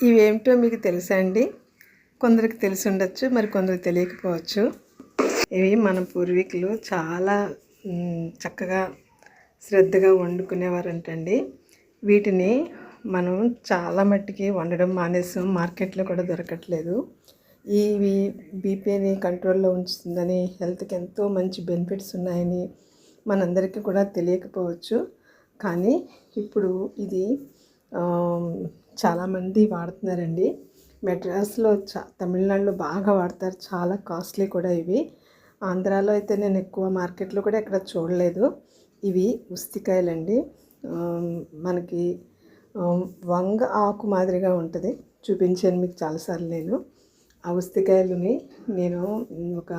ఇవేమిటో మీకు తెలుసా అండి? కొందరికి తెలిసి ఉండొచ్చు మరి కొందరికి తెలియకపోవచ్చు. ఇవి మన పూర్వీకులు చాలా చక్కగా శ్రద్ధగా వండుకునేవారంటండి. వీటిని మనం చాలా మట్టికి వండడం మానేసాం మార్కెట్లో కూడా దొరకట్లేదు. ఇవి బీపీని కంట్రోల్లో ఉంచుతుందని హెల్త్కి ఎంతో మంచి బెనిఫిట్స్ ఉన్నాయని మనందరికీ కూడా తెలియకపోవచ్చు. కానీ ఇప్పుడు ఇది చాలామంది వాడుతున్నారండి. మెడ్రాస్లో చా తమిళనాడులో బాగా వాడతారు. చాలా కాస్ట్లీ కూడా ఇవి. ఆంధ్రాలో అయితే నేను ఎక్కువ మార్కెట్లో కూడా ఎక్కడ చూడలేదు. ఇవి ఉస్తికాయలండి. మనకి వంగ ఆకు మాదిరిగా ఉంటుంది. చూపించాను మీకు చాలాసార్లు నేను. ఆ ఉస్తికాయలని నేను ఒక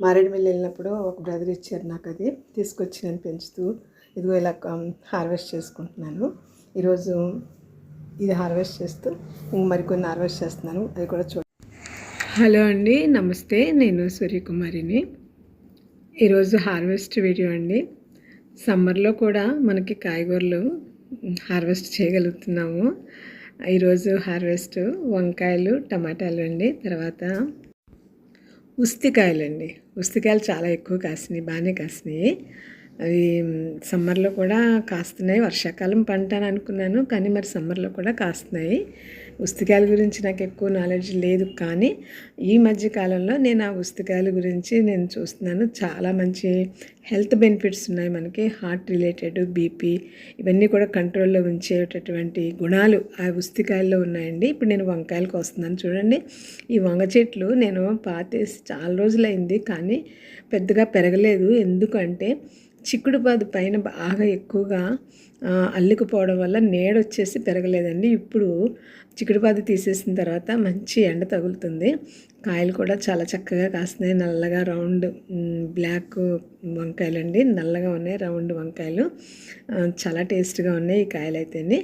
మారేడుమిల్లి వెళ్ళినప్పుడు ఒక బ్రదర్ ఇచ్చారు నాకు అది. తీసుకొచ్చి నేను పెంచుతూ ఇదిగో ఇలా హార్వెస్ట్ చేసుకుంటున్నాను. ఈరోజు ఇది హార్వెస్ట్ చేస్తూ ఇంక మరికొన్ని హార్వెస్ట్ చేస్తున్నాను. అది కూడా చూడండి హలో అండి నమస్తే. నేను సూర్యకుమారిని. ఈరోజు హార్వెస్ట్ వీడియో అండి. సమ్మర్లో కూడా మనకి కాయగూరలు హార్వెస్ట్ చేయగలుగుతున్నాము. ఈరోజు హార్వెస్ట్ వంకాయలు టమాటాలు అండి. తర్వాత ఉస్తికాయలు అండి ఉస్తికాయలు చాలా ఎక్కువ కాసినాయి బాగానే కాసినాయి. అవి సమ్మర్లో కూడా కాస్తున్నాయి. వర్షాకాలం పంట అని అనుకున్నాను కానీ మరి సమ్మర్లో కూడా కాస్తున్నాయి. ఉస్తికాయల గురించి నాకు ఎక్కువ నాలెడ్జ్ లేదు కానీ ఈ మధ్య కాలంలో నేను ఆ ఉస్తికాయల గురించి నేను చూస్తున్నాను. చాలా మంచి హెల్త్ బెనిఫిట్స్ ఉన్నాయి మనకి. హార్ట్ రిలేటెడ్ బీపీ ఇవన్నీ కూడా కంట్రోల్లో ఉంచేటటువంటి గుణాలు ఆ ఉస్తికాయల్లో ఉన్నాయండి. ఇప్పుడు నేను వంకాయలకు వస్తున్నాను చూడండి. ఈ వంగ చెట్లు నేను పాతేసి చాలా రోజులైంది కానీ పెద్దగా పెరగలేదు. ఎందుకంటే చిక్కుడుపాదు పైన బాగా ఎక్కువగా అల్లుకుపోవడం వల్ల నీడ వచ్చేసి పెరగలేదండి. ఇప్పుడు చిక్కుడుపాదు తీసేసిన తర్వాత మంచి ఎండ తగులుతుంది. కాయలు కూడా చాలా చక్కగా కాస్తున్నాయి. నల్లగా రౌండ్ బ్లాక్ వంకాయలు అండి నల్లగా ఉన్నాయి రౌండ్ వంకాయలు. చాలా టేస్ట్గా ఉన్నాయి ఈ కాయలు అయితేనే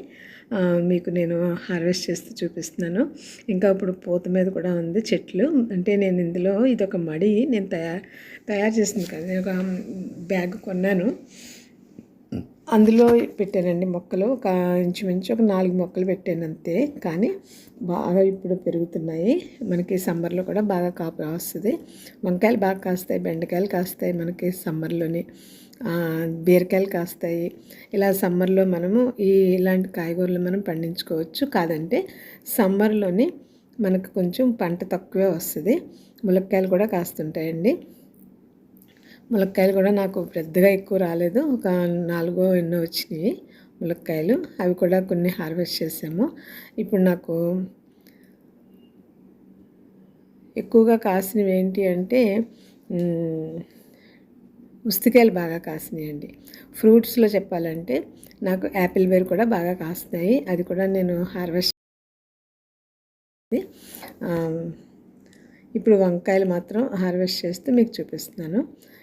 మీకు నేను హార్వెస్ట్ చేస్తూ చూపిస్తున్నాను. ఇంకా ఇప్పుడు పూత మీద కూడా ఉంది చెట్లు. అంటే నేను ఇందులో ఇది ఒక మడి నేను తయారు తయారు చేసింది కదా. నేను ఒక బ్యాగ్ కొన్నాను. అందులో పెట్టానండి మొక్కలు. ఒక ఇంచుమించు ఒక నాలుగు మొక్కలు పెట్టాను అంతే. కానీ బాగా ఇప్పుడు పెరుగుతున్నాయి. మనకి సమ్మర్లో కూడా బాగా కాపు వస్తుంది. వంకాయలు బాగా కాస్తాయి. బెండకాయలు కాస్తాయి మనకి సమ్మర్లోని. బీరకాయలు కాస్తాయి. ఇలా సమ్మర్లో మనము ఈ ఇలాంటి కాయగూరలు మనం పండించుకోవచ్చు. కాదంటే సమ్మర్లోనే మనకు కొంచెం పంట తక్కువే వస్తుంది. ములక్కాయలు కూడా కాస్తుంటాయండి. ములక్కాయలు కూడా నాకు పెద్దగా ఎక్కువ రాలేదు. ఒక నాలుగో ఎన్నో వచ్చినాయి ములక్కాయలు. అవి కూడా కొన్ని హార్వెస్ట్ చేసాము. ఇప్పుడు నాకు ఎక్కువగా కాసినవి ఏంటి అంటే ఉస్తికాయలు బాగా కాసినాయండి. ఫ్రూట్స్లో చెప్పాలంటే నాకు యాపిల్ వేర్ కూడా బాగా కాస్తున్నాయి అది కూడా నేను హార్వెస్ట్ ఇప్పుడు వంకాయలు మాత్రం హార్వెస్ట్ చేస్తే మీకు చూపిస్తున్నాను.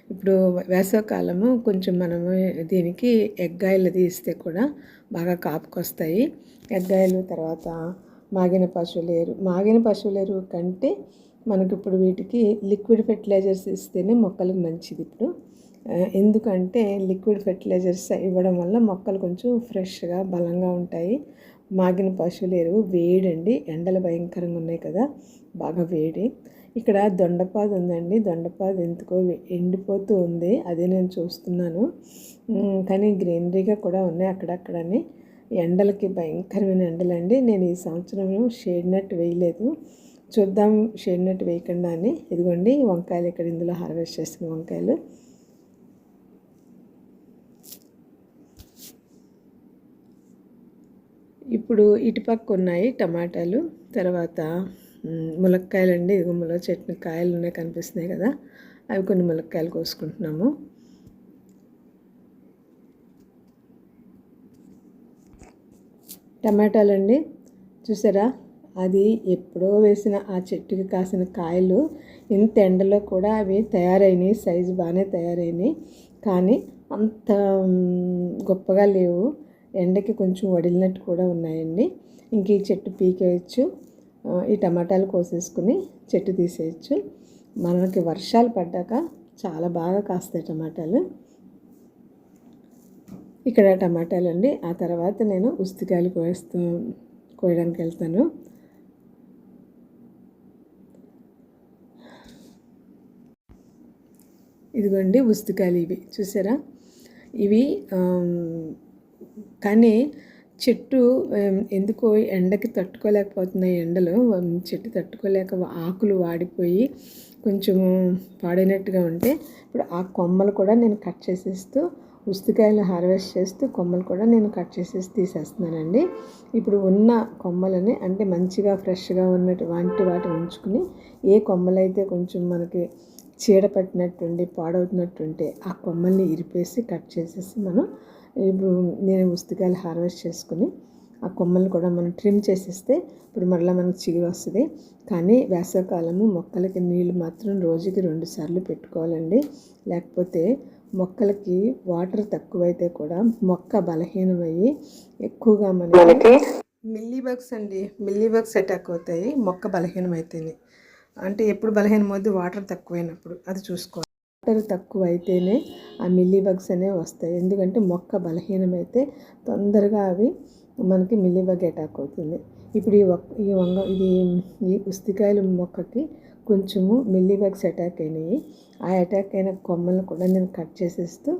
ఇప్పుడు వేసవకాలము కొంచెం మనము దీనికి ఎగ్గాయలు అది ఇస్తే కూడా బాగా కాపుకొస్తాయి. ఎగ్గాయలు తర్వాత మాగిన పశువుల ఎరువు మాగిన పశువుల ఎరువు కంటే మనకి ఇప్పుడు వీటికి లిక్విడ్ ఫెర్టిలైజర్స్ ఇస్తేనే మొక్కలకు మంచిది ఇప్పుడు. ఎందుకంటే లిక్విడ్ ఫెర్టిలైజర్స్ ఇవ్వడం వల్ల మొక్కలు కొంచెం ఫ్రెష్గా బలంగా ఉంటాయి. మాగిన పశువుల ఎరువు వేడండి. ఎండలు భయంకరంగా ఉన్నాయి కదా బాగా వేడి. ఇక్కడ దొండపాదు ఉందండి. దొండపాదు ఎందుకో ఎండిపోతూ ఉంది. అదే నేను చూస్తున్నాను. కానీ గ్రీనరీగా కూడా ఉన్నాయి అక్కడక్కడని. ఎండలకి భయంకరమైన ఎండలండి. నేను ఈ సంవత్సరం షేడ్ నెట్ వేయలేదు. చూద్దాం షేడ్ నెట్ వేయకుండా అని. ఇదిగోండి వంకాయలు ఇక్కడ ఇందులో హార్వెస్ట్ చేసిన వంకాయలు. ఇప్పుడు ఇటుపక్క ఉన్నాయి టమాటాలు తర్వాత ములక్కాయలు అండి ఇదిగో ముల చెట్టు కాయలు ఉన్నాయి కనిపిస్తున్నాయి కదా. అవి కొన్ని ములక్కాయలు కోసుకుంటున్నాము. టమాటాలు అండి చూసారా? అది ఎప్పుడో వేసిన ఆ చెట్టుకి కాసిన కాయలు ఇంత ఎండలో కూడా అవి తయారైనాయి సైజు బాగానే తయారైనాయి. కానీ అంత గొప్పగా లేవు. ఎండకి కొంచెం వడిలినట్టు కూడా ఉన్నాయండి. ఇంక ఈ చెట్టు పీకేయచ్చు. ఈ టమాటాలు కోసేసుకుని చెట్టు తీసేయచ్చు. మనకి వర్షాలు పడ్డాక చాలా బాగా కాస్తాయి టమాటాలు. ఇక్కడ టమాటాలు అండి. ఆ తర్వాత నేను ఉస్తికాయలు కోస్తూ కోయడానికి వెళ్తాను. ఇదిగోండి ఉస్తికాయలు ఇవి. చూసారా? ఇవి కానీ చెట్టు ఎందుకో ఎండకి తట్టుకోలేకపోతున్నాయి ఎండలు చెట్టు తట్టుకోలేక ఆకులు వాడిపోయి కొంచెము పాడైనట్టుగా ఉంటే ఇప్పుడు ఆ కొమ్మలు కూడా నేను కట్ చేసేస్తూ ఉస్తికాయలు హార్వెస్ట్ చేస్తూ కొమ్మలు కూడా నేను కట్ చేసేసి తీసేస్తున్నానండి. ఇప్పుడు ఉన్న కొమ్మలని అంటే మంచిగా ఫ్రెష్గా ఉన్నట్టు వంటి వాటిని ఉంచుకుని ఏ కొమ్మలైతే కొంచెం మనకి చీడ పట్టినట్టుండి పాడవుతున్నట్టుంటే ఆ కొమ్మల్ని ఇరిపేసి కట్ చేసేసి మనం ఇప్పుడు నేను ఉస్తికాయలు హార్వెస్ట్ చేసుకుని ఆ కొమ్మలు కూడా మనం ట్రిమ్ చేసేస్తే ఇప్పుడు మరలా మనకు చిగురు వస్తుంది. కానీ వేసవికాలము మొక్కలకి నీళ్ళు మాత్రం రోజుకి రెండు సార్లు పెట్టుకోవాలండి. లేకపోతే మొక్కలకి వాటర్ తక్కువైతే కూడా మొక్క బలహీనమయ్యి ఎక్కువగా మనకి మిల్లీ బగ్స్ అండి మిల్లీ బగ్స్ అటాక్ అవుతాయి మొక్క బలహీనమైతేనే. అంటే ఎప్పుడు బలహీనమవుద్ది? వాటర్ తక్కువైనప్పుడు. అది చూసుకోవాలి. వాటర్ తక్కువ అయితేనే ఆ మిల్లీ బగ్స్ అనేవి వస్తాయి. ఎందుకంటే మొక్క బలహీనమైతే తొందరగా అవి మనకి మిల్లీ బగ్ అటాక్ అవుతుంది. ఇప్పుడు ఈ ఒక్క ఈ వంగ ఇది ఈ ఉస్తికాయల మొక్కకి కొంచెము మిల్లీ బగ్స్ అటాక్ అయినాయి. ఆ అటాక్ అయిన కొమ్మలను కూడా నేను కట్ చేసేస్తూ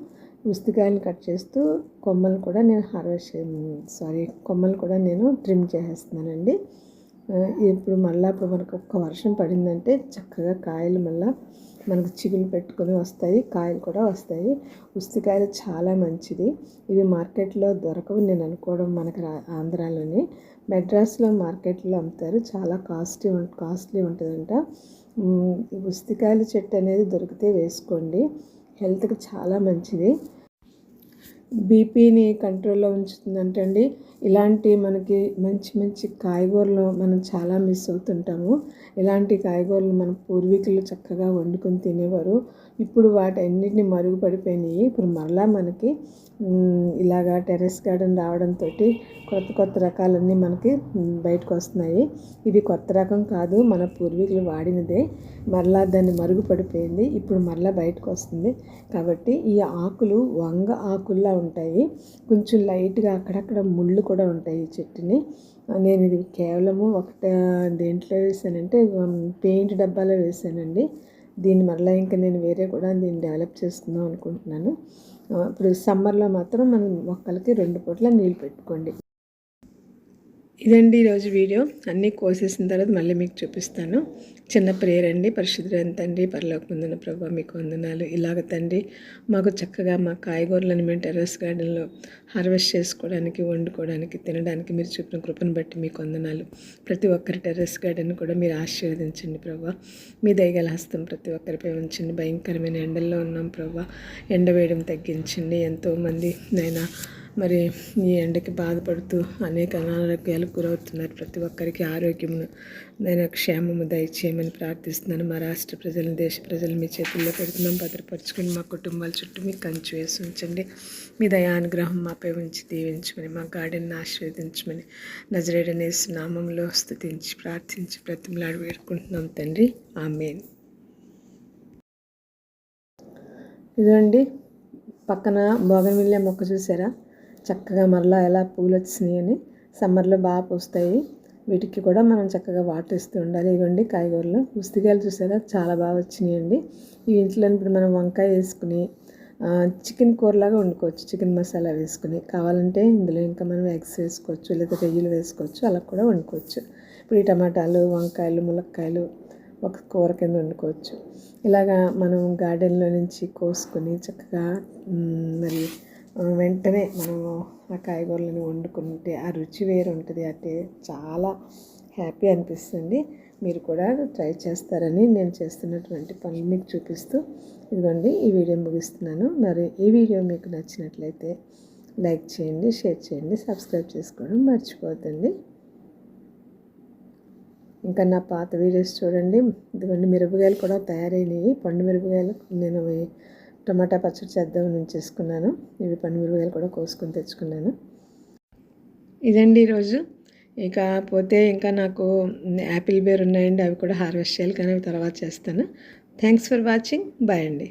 ఉస్తికాయలు కట్ చేస్తూ కొమ్మలు కూడా నేను హార్వెస్ట్ సారీ కొమ్మలు కూడా నేను ట్రిమ్ చేసేస్తున్నానండి. ఇప్పుడు మళ్ళీ ఇప్పుడు మనకు ఒక్క వర్షం పడిందంటే చక్కగా కాయలు మళ్ళీ మనకు చిగులు పెట్టుకొని వస్తాయి కాయలు కూడా వస్తాయి. ఉస్తికాయలు చాలా మంచిది. ఇవి మార్కెట్లో దొరకవు నేను అనుకోవడం మనకి ఆంధ్రాలోని. మెడ్రాస్లో మార్కెట్లో అమ్ముతారు. చాలా కాస్ట్లీ ఉం కాస్ట్లీ ఉంటుందంట. ఉమ్, ఉస్తికాయల చెట్టు అనేది దొరికితే వేసుకోండి. హెల్త్కి చాలా మంచిది. బీపీని కంట్రోల్లో ఉంచుతుందంటే అండి ఇలాంటి మనకి మంచి మంచి కాయగూరలు మనం చాలా మిస్ అవుతుంటాము. ఇలాంటి కాయగూరలు మన పూర్వీకులు చక్కగా వండుకొని తినేవారు. ఇప్పుడు వాటన్నిటిని మరుగుపడిపోయినాయి. ఇప్పుడు మరలా మనకి ఇలాగా టెర్రస్ గార్డెన్ రావడంతో కొత్త కొత్త రకాలన్నీ మనకి బయటకు వస్తున్నాయి. ఇవి కొత్త రకం కాదు మన పూర్వీకులు వాడినదే. మరలా దాన్ని మరుగుపడిపోయింది. ఇప్పుడు మరలా బయటకు వస్తుంది. కాబట్టి ఈ ఆకులు వంగ ఆకుల్లా ఉంటాయి. కొంచెం లైట్గా అక్కడక్కడ ముళ్ళు కూడా ఉంటాయి ఈ చెట్టుని. నేను ఇది కేవలము ఒకట దేంట్లో వేసానంటే పెయింట్ డబ్బాలో వేసానండి. దీన్ని మరలా ఇంకా నేను వేరే కూడా దీన్ని డెవలప్ చేసుకుందాం అనుకుంటున్నాను. ఇప్పుడు సమ్మర్లో మాత్రం మనం మొక్కలకి రెండు పూట్ల నీళ్ళు పెట్టుకోండి. ఇదండి ఈరోజు వీడియో. అన్నీ కోసేసిన తర్వాత మళ్ళీ మీకు చూపిస్తాను. చిన్న ప్రేయర్ అండి పరిశుద్ధులైన తండ్రి పరలోక ముందున ప్రభావ మీకు వందనాలు. ఇలాగ తండ్రి మాకు చక్కగా మా కాయగూరలను మేము టెర్రస్ గార్డెన్లో హార్వెస్ట్ చేసుకోవడానికి వండుకోవడానికి తినడానికి మీరు చూపిన కృపను బట్టి మీకు వందనాలు. ప్రతి ఒక్కరి టెర్రస్ గార్డెన్ కూడా మీరు ఆశీర్వదించండి ప్రభా. మీ దయగల హస్తం ప్రతి ఒక్కరిపై ఉంచండి. భయంకరమైన ఎండల్లో ఉన్నాం ప్రభా. ఎండ వేయడం తగ్గించండి. ఎంతోమంది నైనా మరి ఈ ఎండకి బాధపడుతూ అనేక అనారోగ్యాలకు గురవుతున్నారు ప్రతి ఒక్కరికి ఆరోగ్యమును నేను క్షేమము దయచేయమని ప్రార్థిస్తున్నాను. మా రాష్ట్ర ప్రజలను దేశ ప్రజలు మీ చేతుల్లో పెడుతున్నాం. భద్రపరచుకుని మా కుటుంబాల చుట్టూ మీకు కంచి వేసి ఉంచండి. మీ దయానుగ్రహం మాపై ఉంచి దీవించమని మా గార్డెన్ ఆశీర్వదించమని నజరేడనేసి నామంలో స్థుతించి ప్రార్థించి ప్రతిమలాడు వేడుకుంటున్నాం తండ్రి. ఆమెన్. ఇదండి పక్కన బోగన్విల్లే మొక్క చూసారా చక్కగా మరలా ఎలా పూలు వచ్చినాయి అని సమ్మర్లో బాగా పూస్తాయి. వీటికి కూడా మనం చక్కగా వాటర్ ఇస్తూ ఉండాలి. ఇవ్వండి కాయగూరలు. ఉస్తికాయలు చూసారా? చాలా బాగా వచ్చినాయండి. ఈ ఇంట్లో ఇప్పుడు మనం వంకాయ వేసుకుని చికెన్ కూరలాగా వండుకోవచ్చు. చికెన్ మసాలా వేసుకుని. కావాలంటే ఇందులో ఇంకా మనం ఎగ్స్ వేసుకోవచ్చు లేదా రొయ్యలు వేసుకోవచ్చు. అలా కూడా వండుకోవచ్చు. ఇప్పుడు ఈ టమాటాలు వంకాయలు ములక్కాయలు ఒక కూర కింద వండుకోవచ్చు. ఇలాగా మనం గార్డెన్లో నుంచి కోసుకొని చక్కగా మరి వెంటనే మనము ఆ కాయగూరలను వండుకుంటే ఆ రుచి వేరు ఉంటుంది అంటే చాలా హ్యాపీ అనిపిస్తుంది. మీరు కూడా ట్రై చేస్తారని నేను చేస్తున్నటువంటి పనులు మీకు చూపిస్తూ ఇదిగోండి ఈ వీడియో ముగిస్తున్నాను. మరి ఈ వీడియో మీకు నచ్చినట్లయితే లైక్ చేయండి షేర్ చేయండి సబ్స్క్రైబ్ చేసుకోవడం మర్చిపోతుంది ఇంకా నా పాత వీడియోస్ చూడండి. ఇదిగోండి మిరపకాయలు కూడా తయారైనవి. పండు మిరపకాయలు నేను టమాటా పచ్చడి చేద్దామని ఉంచేసుకున్నాను ఇవి పండు కూడా కోసుకొని తెచ్చుకున్నాను. ఇదండి ఈరోజు. ఇక పోతే ఇంకా నాకు యాపిల్ బేర్ ఉన్నాయండి అవి కూడా హార్వెస్ట్ చేయాలి కానీ అవి తర్వాత చేస్తాను. Thanks for watching. బాయ్ అండి.